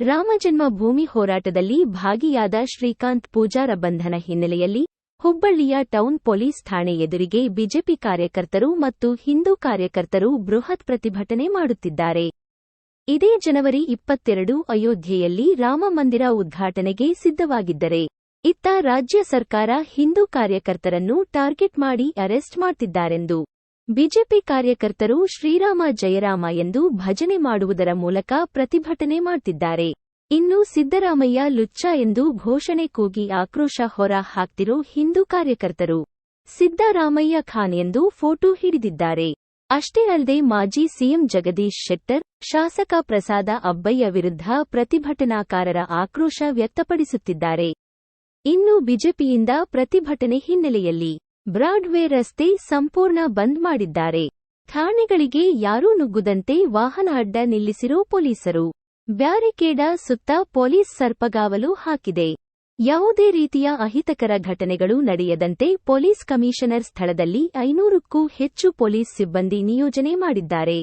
ರಾಮಜನ್ಮ ಭೂಮಿ ಹೋರಾಟದಲ್ಲಿ ಭಾಗಿಯಾದ ಶ್ರೀಕಾಂತ್ ಪೂಜಾರ ಬಂಧನ ಹಿನ್ನೆಲೆಯಲ್ಲಿ ಹುಬ್ಬಳ್ಳಿಯ ಟೌನ್ ಪೊಲೀಸ್ ಠಾಣೆ ಎದುರಿಗೆ ಬಿಜೆಪಿ ಕಾರ್ಯಕರ್ತರು ಮತ್ತು ಹಿಂದೂ ಕಾರ್ಯಕರ್ತರು ಬೃಹತ್ ಪ್ರತಿಭಟನೆ ಮಾಡುತ್ತಿದ್ದಾರೆ. ಇದೇ ಜನವರಿ ಇಪ್ಪತ್ತೆರಡು ಅಯೋಧ್ಯೆಯಲ್ಲಿ ರಾಮಮಂದಿರ ಉದ್ಘಾಟನೆಗೆ ಸಿದ್ಧವಾಗಿದ್ದರೆ, ಇತ್ತ ರಾಜ್ಯ ಸರ್ಕಾರ ಹಿಂದೂ ಕಾರ್ಯಕರ್ತರನ್ನು ಟಾರ್ಗೆಟ್ ಮಾಡಿ ಅರೆಸ್ಟ್ ಮಾಡ್ತಿದ್ದಾರೆಂದು ಬಿಜೆಪಿ ಕಾರ್ಯಕರ್ತರು ಶ್ರೀರಾಮ ಜಯರಾಮ ಎಂದು ಭಜನೆ ಮಾಡುವುದರ ಮೂಲಕ ಪ್ರತಿಭಟನೆ ಮಾಡ್ತಿದ್ದಾರೆ. ಇನ್ನು ಸಿದ್ದರಾಮಯ್ಯ ಲುಚ್ಚ ಎಂದು ಘೋಷಣೆ ಕೂಗಿ ಆಕ್ರೋಶ ಹೊರ ಹಾಕ್ತಿರೋ ಹಿಂದೂ ಕಾರ್ಯಕರ್ತರು. ಸಿದ್ದರಾಮಯ್ಯ ಖಾನ್ ಎಂದು ಫೋಟೋ ಹಿಡಿದಿದ್ದಾರೆ. ಅಷ್ಟೇ ಅಲ್ಲದೆ ಮಾಜಿ ಸಿಎಂ ಜಗದೀಶ್ ಶೆಟ್ಟರ್, ಶಾಸಕ ಪ್ರಸಾದ ಅಬ್ಬಯ್ಯ ವಿರುದ್ಧ ಪ್ರತಿಭಟನಾಕಾರರ ಆಕ್ರೋಶ ವ್ಯಕ್ತಪಡಿಸುತ್ತಿದ್ದಾರೆ. ಇನ್ನು ಬಿಜೆಪಿಯಿಂದ ಪ್ರತಿಭಟನೆ ಹಿನ್ನೆಲೆಯಲ್ಲಿ ಬ್ರಾಡ್ವೇ ರಸ್ತೆ ಸಂಪೂರ್ಣ ಬಂದ್ ಮಾಡಿದ್ದಾರೆ. ಠಾಣೆಗಳಿಗೆ ಯಾರೂ ನುಗ್ಗುದಂತೆ ವಾಹನ ಅಡ್ಡ ನಿಲ್ಲಿಸಿರೋ ಪೊಲೀಸರು. ಬ್ಯಾರಿಕೇಡ ಸುತ್ತ ಪೊಲೀಸ್ ಸರ್ಪಗಾವಲು ಹಾಕಿದೆ. ಯಾವುದೇ ರೀತಿಯ ಅಹಿತಕರ ಘಟನೆಗಳು ನಡೆಯದಂತೆ ಪೊಲೀಸ್ ಕಮಿಷನರ್ ಸ್ಥಳದಲ್ಲಿ ಐನೂರಕ್ಕೂ ಹೆಚ್ಚು ಪೊಲೀಸ್ ಸಿಬ್ಬಂದಿ ನಿಯೋಜನೆ ಮಾಡಿದ್ದಾರೆ.